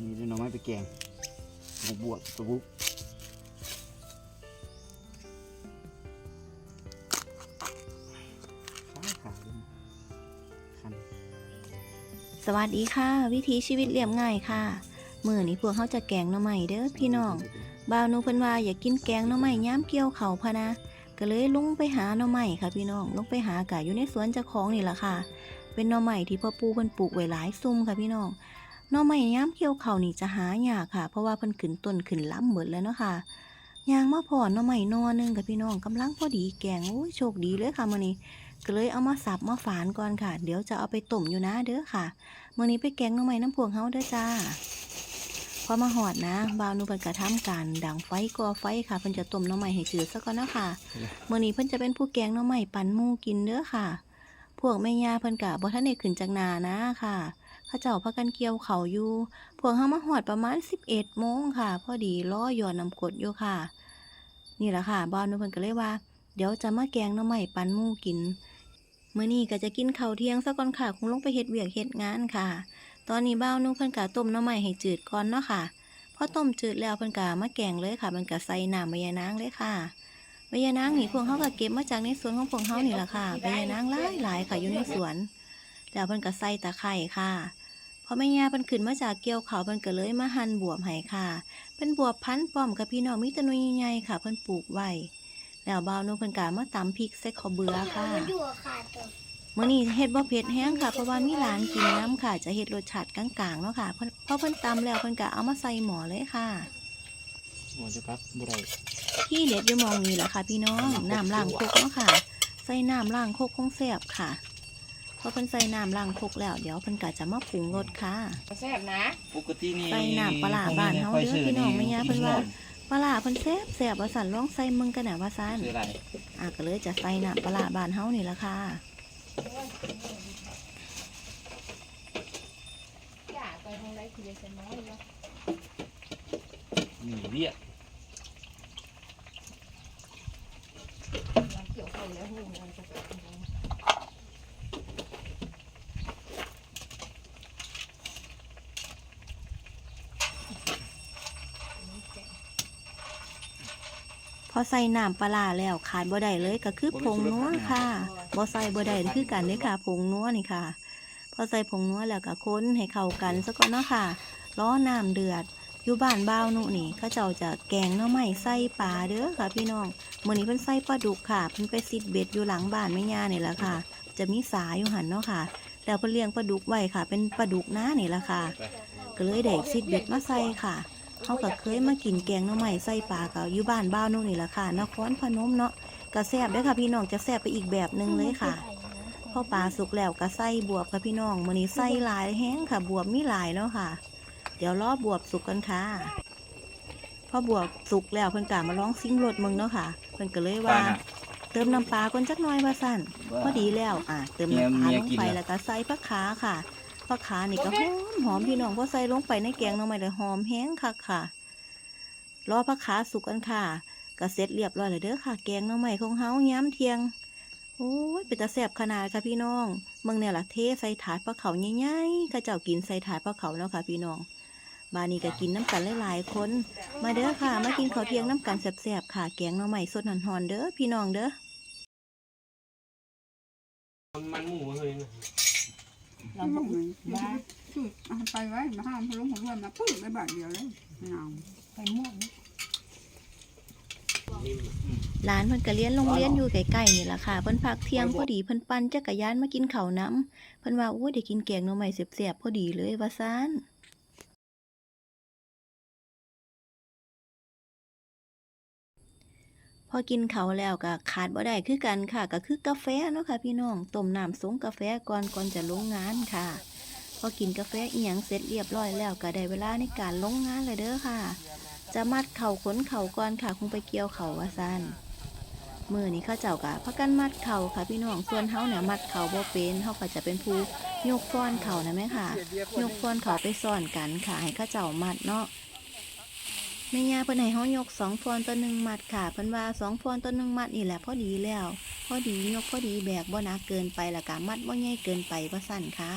นนี้เดี๋ยวหน่อไม้ไปแกงหมกบวกตบุกสวัสดีค่ะ วิถีชีวิตเรียบง่ายค่ะมื้อนี้พวกเขาจะแกงหน่อไม้เด้อพี่น้องบ่าวนูเพิ่นว่าอยากกินแกงหน่อไม้ย้ำเกี่ยวเขาพะนะก็เลยลงไปหาหน่อไม้ค่ะพี่น้องลงไปหากะอยู่ในสวนเจ้าของนี่แหละค่ะ เป็นหน่อไม้ที่พ่อปู่เพิ่นปลูกไว้หลายซุ่มค่ะพี่น้อง หน่อไม้ย้ำเกี่ยวเขานี่จะหายากค่ะ เพราะว่าเพิ่นขึ้นต้นขึ้นล้ำหมดแล้วเนาะค่ะยางมาพอหน่อไม้นอหนึงค่ะพี่น้องกำลังพอดีแกงโอ้ยโชคดีเลยค่ะมื้อนี้ก็เลยเอามาสับมาฝานก่อนค่ะ เดี๋ยวจะเอาไปต้มอยู่นะเด้อค่ะมื่อนี้ไปแกงหน้องไม้น้ำพวงเฮาเด้อจ้าพอมาหอดนะบาวนูเพิ่นกระทำการดังไฟก่อไฟค่ะเพิ่นจะต้มหน้องไม้ให้จืดซะก่อนเนาะค่ะมื่อนี้เพิ่นจะเป็นผู้แกงหน้องไม้ปั่นมูกินเด้อค่ะ พวกแม่ยาเพิ่นกะบ่ทันได้ขึ้นจากนานะค่ะ ขาเจ้าพากันเกี่ยวเขาอยู่พวกเฮามาหอดประมาณ 11โมงค่ะ พอดีล้อหย่อนน้ำกดอยู่ค่ะ นี่แหละค่ะบ่าวหนูเพิ่นก็เลยว่า เดี๋ยวจะมาแกงน้องไม้ปั่นมูกินเมื้อนี้ก็จะกินข้าวเที่ยงซะก่อนค่ะ คงลงไปเฮ็ดเวียกเฮ็ดงานค่ะ ตอนนี้บ้าวนุ่งเพิ่นกะต้มน้ำใหม่ให้จืดก่อนเนาะค่ะพอต้มจืดแล้วเพิ่นกะมาแกงเลยค่ะมันกะใส่น้ำใบยะนางเลยค่ะใบยะนางนี่พวกเฮาก็เก็บมาจากในสวนของพวกเฮานี่แหละค่ะใบยะนางหลายหลายค่ะอยู่ในสวน แล้วเพิ่นก็ใส่ตะไคร้ค่ะพอแม่ย่าเพิ่นขึ้นมาจากเกี่ยวเขาวเพิ่นก็เลยมาหั่นบวบให้ค่ะเป็นบวบพันธุ์ป้อมกับพี่น้องมีแตะนุยใหญ่ๆค่ะ เพิ่นปลูกไว้แล้วบ้าวนุ่งเพิ่นกะมาตำพริกใส่ข้าวเบื่อค่ะมื่อนี้เฮ็ดบ่เผ็ดแห้งค่ะ เพราะว่ามีหลานกินน้ำค่ะ จะเฮ็ดรสชาติกลางๆเนาะค่ะเพิ่นพอเพิ่นตำแล้วเพิ่นก็เอามาใส่หม้อเลยค่ะหมดจะครับบ่ได้ที่เด็ดอยู่หมองนี้แหละค่ะ พี่น้องน้ำล้างคกเนาะค่ะ ใส่น้ำล้างคกคงแซ่บค่ะพ อเพิ่นใส่น้ำล้างคกแล้ว เดี๋ยวเพิ่นก็จะมาปรุงรสค่ะ แซ่บนะปกตินี่ใส่น้ำปลาร้าบ้านเฮาเด้อพี่น้องแม่ย่าเพิ่นว่าปลาร้าเพิ่นแซ่บแซ่บว่าสั่นลองใส่มึงกันน่ะว่าซั่นคืออะไรอะก็เลยจะใส่น้ำปลาร้าบ้านเฮานี่ล่ะค่ะจ่าไปทางไรคือจะน้อยเนาะมีเวียกเกี่ยวเขาแล้วหูมันจะ อใส่น้ำปลาแล้วขาดบ่ได้เลยก็คือผงนัวค่ะบ่ใส่บ่ได้คือกันเด้อค่ะ ผงนัวนี่ค่ะ พอใส่ผงนัวแล้วก็คนให้เข้ากันซะก่อนเนาะค่ะล้อน้ำเดือดอยู่บ้านบ่าวหนุนี่เขาเจ้าจะแกงหน่อไม้ใส่ปลาเด้อค่ะ พี่น้องมื้อนี้เพิ่นใส่ปลาดุกค่ะเพิ่นไปซิดเบ็ดอยู่หลังบ้านแม่ย่านี่แหละค่ะ จะมีสายอยู่หันเนาะค่ะแล้วเพิ่นเลี้ยงปลาดุกไว้ค่ะ เป็นปลาดุกน้านี่แหละค่ะ ก็เลยได้ซิดเบ็ดมาใส่ค่ะ เขาก็เคยมากินแกงหน้ำใหม่ใส่ปลาก็อยู่บ้านบ้าวนู่นนี่แหละค่ะนครพนมเนาะก็แซ่บเด้วยค่ะพี่น้องจะแซ่บไปอีกแบบหนึ่งเลยค่ะพอปลาสุกแล้วก็ใส่บวบค่ะพี่น้องมื้อนี้ใส่หลายแห้งค่ะบวบมีหลายเนาะค่ะ เดี๋ยวรอบวบสุกกันค่ะพอบวบสุกแล้วเพิ่นกะมาลองซิมรสมึงเนาะค่ะเพิ่นก็เลยว่า เติมน้ำปลาก่อนจักหน่อยว่าสั่นพอดีแล้วอะเติมน้ำปลาลงไปแล้วก็ใส่ผักขาค่ะ ผักขานี่ก็หอมหอมพี่น้องพอใส่ลงไปในแกงหน้ำใหม่เลยหอมแห้งค่ะค่ะ รอผักขาสุกกันค่ะก็เสร็จเรียบร้อยเลยเด้อค่ะ แกงหน้ำใหม่ของเฮาย้ำเที่ยงโอ้ยเป็นตาแซ่บขนาดค่ะพี่น้องเมืองเนี่ยล่ะเทใส่ถาดปลาเขาใหญ่ๆข้าเจ้ากินใส่ถาดปลาเขาเนาะค่ะพี่น้องบานนี้ก็กินน้ำกันหลายๆคน มาเด้อค่ะ มากินข้าวเที่ยงน้ำกันแซ่บๆค่ะ แกงหน้ำใหม่สดหอนๆเด้อพี่น้องเด้อมันหมูเฮ้ย เราบอกว่าคือเอาไปไว้มาห้ามพลุงของเพื่อนมาปุ๊บได้บาทเดียวเลยไม่เอาไปม่วงร้านเพิ่นก็เรียนโรงเรียนอยู่ใกล้ๆนี่ล่ะค่ะเพิ่นพักเที่ยงพอดีเพิ่นปั่นจักรยานมากินข้าวน้ำเพิ่นว่าโอ้ยได้กินแกงหน่อไม้แซ่บๆพอดีเลยว่าซั่น พอกินเขาแล้วก็ขาดบ่ได้คือกันค่ะ ก็คือกาแฟเนาะค่ะพี่น้องต้มน้ำสงกาแฟก่อนก่อนจะลงงานค่ะ พอกินกาแฟอีหยังเสร็จเรียบร้อยแล้วก็ได้เวลาในการลงงานเลยเด้อค่ะ จะมัดเข่าขนเข่าก่อนค่ะคงไปเกี่ยวเข่าว่าซันมือนี้ข้าเจ้ากะพักกันมัดเข่าค่ะพี่น้องส่วนเฮาเนี่ยมัดเข่าบ่เป็นเฮาก็จะเป็นผู้ยกฟ้อนเข่านะแม่ค่ะ ยกฟ้อนเข่าไปซ่อนกันค่ะให้ข้าเจ้ามัดเนาะ แม่ยาเพิ่นให้เฮายกสองฟอนต่อหนึ่งมัดค่ะเพิ่นว่าสองฟอนต่อหนึ่งมัดนี่แหละพอดีแล้ว พอดียกพอดีแบกบ่หนักเกินไปแล้วก็มัดบ่ใหญ่เกินไปว่าสั่นค่ะ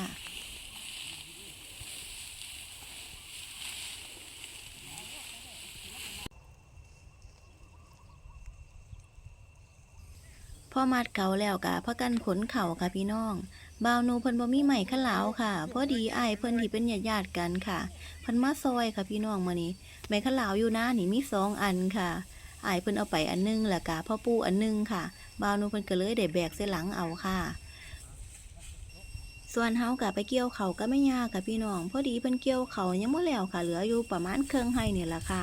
พ่อมัดเก่าแล้วกะพากันขนเข่าค่ะพี่น้องบ่าวนูเพิ่นบ่มีใหม่ขลาวค่ะพอดีอายเพิ่นที่เป็นญาติๆกันค่ะเพิ่นมาซอยค่ะพี่น้องมื้อนี้ไม้ขลาวอยู่นะนี่มีสองอันค่ะอายเพิ่นเอาไปอันหนึงแล้วกะพ่อปู่อันหนึงค่ะบ่าวนูเพิ่นก็เลยได้แบกใส่หลังเอาค่ะ ส่วนเฮากะไปเกี่ยวเขาก็ไม่ยากค่ะพี่น้อง พอดีเพิ่นเกี่ยวเขายังบ่แล้วค่ะ เหลืออยู่ประมาณเครื่องให้นี่ล่ะค่ะ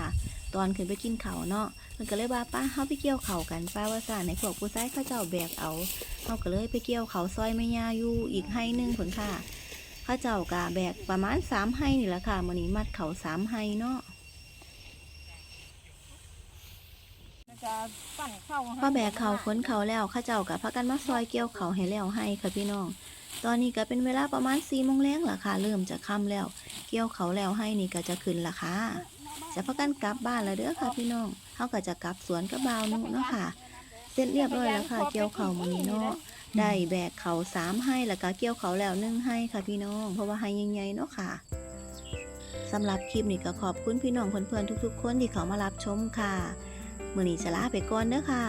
ตอนขึ้นไปกินเขาเนาะ เพิ่นก็เลยว่าป้าเฮาไปเกี่ยวเขากันป้าว่าซ่าในพวกผู้ชายเขาเจ้าแบกเอาเฮาก็เลยไปเกี่ยวเขาซอยแม่ย่าอยู่อีกให้หนึงผลค่ะเขาเจ้ากะแบกประมาณ3ให้นี่ล่ะค่ะมื้อนี้มัดเขา3ให้เนาะมันจะปั่นเข้าพอแบกเขาขนเขาแล้วเข้าเจ้ากับพากันมาซอยเกี่ยวเขาให้แล้วให้ค่ะพี่น้อง ตอนนี้ก็เป็นเวลาประมาณ4โมงแรงล่ะค่ะ เริ่มจะค่ำแล้ว เกี่ยวเขาแล้วให้นี่ก็จะขึ้นละค่ะ จะพากันกลับบ้านแล้วเด้อค่ะพี่น้องเฮาก็จะกลับสวนกับบ่าวนุเนาะค่ะ เสร็จเรียบร้อยแล้วค่ะ เกี่ยวเข่ามือนี้เนาะได้แบกเขาสามให้แล้วก็เกี่ยวเขาแล้วหนึ่งให้ค่ะพี่น้อง เพราะว่าให้ใหญ่ๆเนาะค่ะสำหรับคลิปนี้ก็ขอบคุณพี่น้องเพื่อนๆทุก ๆ คนที่เขามารับชมค่ะมือนี้จะลาไปก่อนเด้อค่ะ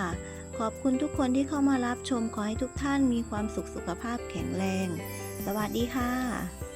ขอบคุณทุกคนที่เข้ามารับชมขอให้ทุกท่านมีความสุขสุขภาพแข็งแรง สวัสดีค่ะ